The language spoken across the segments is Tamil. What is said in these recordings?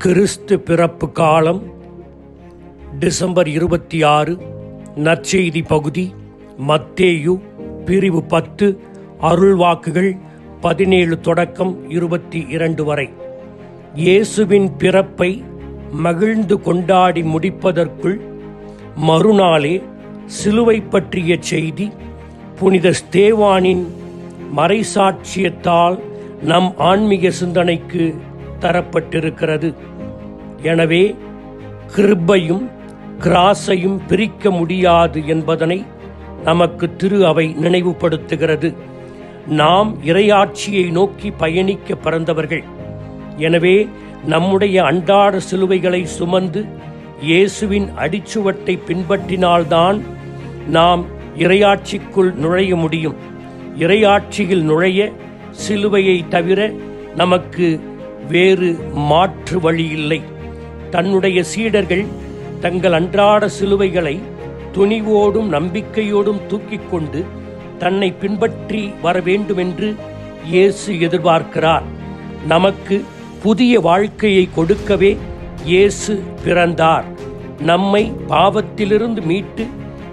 கிறிஸ்து பிறப்பு காலம் டிசம்பர் இருபத்தி ஆறு நற்செய்தி பகுதி மத்தேயு பிரிவு பத்து அருள்வாக்குகள் பதினேழு தொடக்கம் இருபத்தி இரண்டு வரை. இயேசுவின் பிறப்பை மகிழ்ந்து கொண்டாடி முடிப்பதற்குள் மறுநாளே சிலுவை பற்றிய செய்தி புனித ஸ்தேவானின் மறைசாட்சியத்தால் நம் ஆன்மீக சிந்தனைக்கு தரப்பட்டிருக்கிறது. எனவே கிருபையும் கிராசையும் பிரிக்க முடியாது என்பதனை நமக்கு திரு அவை நினைவுபடுத்துகிறது. நாம் இறையாட்சியை நோக்கி பயணிக்க பிறந்தவர்கள். எனவே நம்முடைய அன்றாட சிலுவைகளை சுமந்து இயேசுவின் அடிச்சுவட்டை பின்பற்றினால்தான் நாம் இறையாட்சிக்குள் நுழைய முடியும். இறையாட்சியில் நுழைய சிலுவையை தவிர நமக்கு வேறு மாற்று வழி இல்லை தன்னுடைய சீடர்கள் தங்கள் அன்றாட சிலுவைகளை துணிவோடும் நம்பிக்கையோடும் தூக்கிக் கொண்டு தன்னை பின்பற்றி வர வேண்டுமென்று இயேசு எதிர்பார்க்கிறார். நமக்கு புதிய வாழ்க்கையை கொடுக்கவே இயேசு பிறந்தார். நம்மை பாவத்திலிருந்து மீட்டு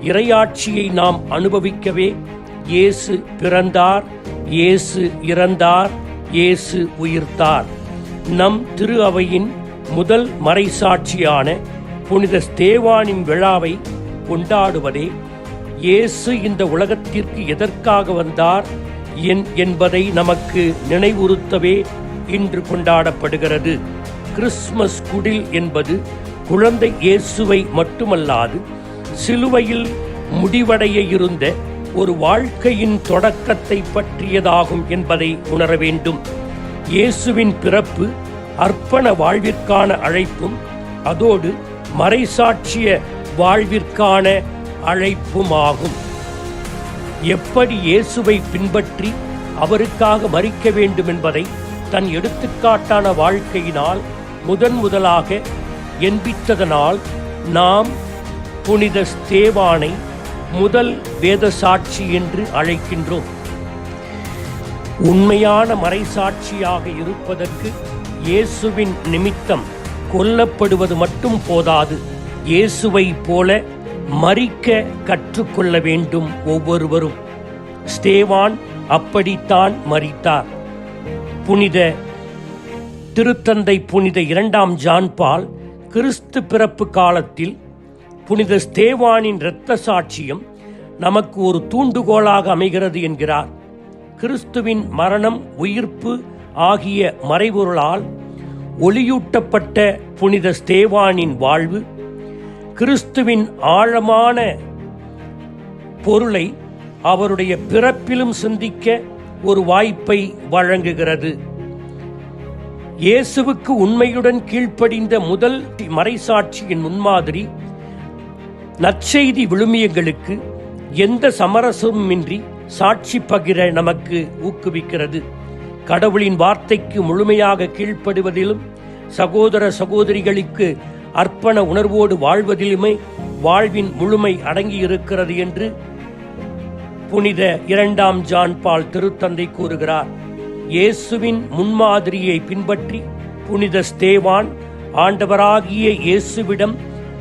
இறையாட்சியை நாம் அனுபவிக்கவே இயேசு பிறந்தார் இயேசு இறந்தார் இயேசு உயிர்த்தார். நம் திரு அவையின் முதல் மறைசாட்சியான புனித ஸ்தேவானின் விழாவை கொண்டாடுவதே இயேசு இந்த உலகத்திற்கு எதற்காக வந்தார் என் என்பதை நமக்கு நினைவுறுத்தவே இன்று கொண்டாடப்படுகிறது. கிறிஸ்மஸ் குடில் என்பது குழந்தை இயேசுவை மட்டுமல்லாது சிலுவையில் முடிவடைய இருந்த ஒரு வாழ்க்கையின் தொடக்கத்தை பற்றியதாகும் என்பதை உணர வேண்டும். இயேசுவின் பிறப்பு அர்ப்பண வாழ்விற்கான அழைப்பும் அதோடு மறைசாட்சிய வாழ்விற்கான அழைப்புமாகும். எப்படி இயேசுவை பின்பற்றி அவருக்காக மறிக்க வேண்டும் என்பதை தன் எடுத்துக்காட்டான வாழ்க்கையினால் முதன் முதலாக என்பித்ததனால் நாம் புனித ஸ்தேவானை முதல் வேத சாட்சி என்று அழைக்கின்றோம். உண்மையான மறைசாட்சியாக இருப்பதற்கு இயேசுவின் நிமித்தம் கொல்லப்படுவது மட்டும் போதாது. இயேசுவை போல மறிக்க கற்றுக்கொள்ள வேண்டும் ஒவ்வொருவரும். ஸ்தேவான் அப்படித்தான் மறித்தார் புனித திருத்தந்தை புனித இரண்டாம் ஜான்பால் கிறிஸ்து பிறப்பு காலத்தில் புனித ஸ்தேவானின் இரத்த சாட்சியம் நமக்கு ஒரு தூண்டுகோலாக அமைகிறது என்கிறார். கிறிஸ்துவின் மரணம் உயிர்ப்பு ஆகிய மறைபொருளால் ஒளியூட்டப்பட்ட புனித ஸ்தேவானின் வாழ்வு கிறிஸ்துவின் ஆழமான பொருளை அவருடைய பிறப்பிலும் சிந்திக்க ஒரு வாய்ப்பை வழங்குகிறது. இயேசுவுக்கு உண்மையுடன் கீழ்ப்படிந்த முதல் மறைசாட்சியின் முன்மாதிரி நற்செய்தி விழுமியங்களுக்கு எந்த சமரசமுமின்றி சாட்சி பகிர நமக்கு ஊக்குவிக்கிறது. கடவுளின் வார்த்தைக்கு முழுமையாக கீழ்ப்படுவதிலும் சகோதர சகோதரிகளுக்கு அர்ப்பண உணர்வோடு வாழ்வதிலுமே வாழ்வின் முழுமை அடங்கியிருக்கிறது என்று புனித இரண்டாம் ஜான் பால் திருத்தந்தை கூறுகிறார். இயேசுவின் முன்மாதிரியை பின்பற்றி புனித ஸ்தேவான் ஆண்டவராகிய இயேசுவிடம்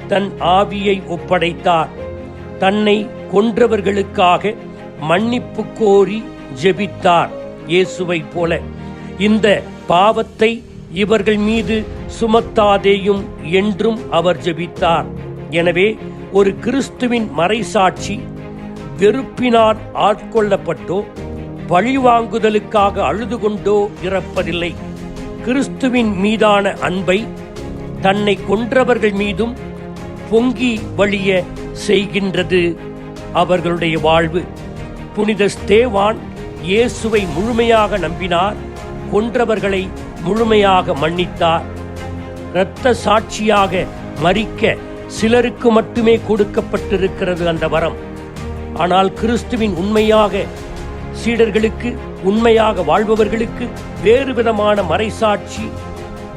தன் ஆவியை ஒப்படைத்தார். தன்னை கொன்றவர்களுக்காக மன்னிப்பு கோரி ஜெபித்தார் இயேசுவை போல. இந்த பாவத்தை இவர்கள் மீது சுமத்தாதேயும் என்றும் அவர் ஜெபித்தார். எனவே ஒரு கிறிஸ்துவின் மறைசாட்சி வெறுப்பினால் ஆட்கொள்ளப்பட்டோ பழிவாங்குதலுக்காக அழுது கொண்டோ இறப்பதில்லை. கிறிஸ்துவின் மீதான அன்பை தன்னை கொன்றவர்கள் மீதும் பொங்கி வழிய செய்கின்றது அவர்களுடைய வாழ்வு. புனித ஸ்தேவான் இயேசுவை முழுமையாக நம்பினார் கொன்றவர்களை முழுமையாக மன்னித்தார். இரத்த சாட்சியாக மறிக்க சிலருக்கு மட்டுமே கொடுக்கப்பட்டிருக்கிறது அந்த வரம். ஆனால் கிறிஸ்துவின் உண்மையாக சீடர்களுக்கு உண்மையாக வாழ்பவர்களுக்கு வேறு விதமான மறைசாட்சி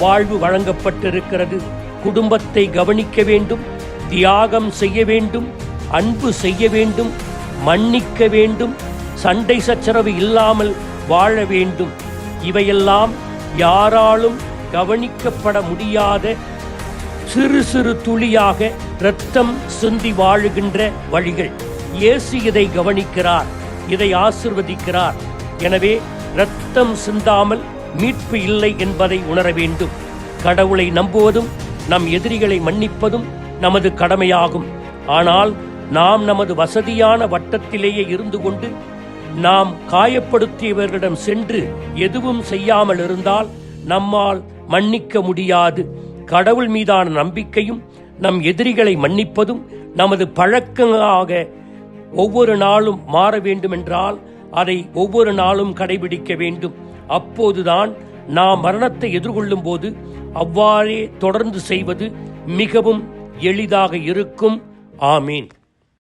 வாழ்வு வழங்கப்பட்டிருக்கிறது. குடும்பத்தை கவனிக்க வேண்டும் தியாகம் செய்ய வேண்டும் அன்பு செய்ய வேண்டும் மன்னிக்க வேண்டும் சண்டை சச்சரவு இல்லாமல் வாழ வேண்டும். இவையெல்லாம் யாராலும் கவனிக்கப்பட முடியாத சிறு சிறு துளியாக இரத்தம் சிந்தி வாழுகின்ற வழிகள். இயேசு இதை கவனிக்கிறார் இதை ஆசிர்வதிக்கிறார். எனவே இரத்தம் சிந்தாமல் மீட்பு இல்லை என்பதை உணர வேண்டும். கடவுளை நம்புவதும் நம் எதிரிகளை மன்னிப்பதும் நமது கடமையாகும். ஆனால் நாம் நமது வசதியான வட்டத்திலேயே இருந்து கொண்டு நாம் காயப்படுத்தியவர்களிடம் சென்று எதுவும் செய்யாமல் இருந்தால் நம்மால் மன்னிக்க முடியாது. கடவுள் மீதான நம்பிக்கையும் நம் எதிரிகளை மன்னிப்பதும் நமது பழக்கமாக ஒவ்வொரு நாளும் மாற வேண்டுமென்றால் அதை ஒவ்வொரு நாளும் கடைபிடிக்க வேண்டும். அப்போதுதான் நாம் மரணத்தை எதிர்கொள்ளும் போது அவ்வாறே தொடர்ந்து செய்வது மிகவும் எளிதாக இருக்கும். ஆமீன்.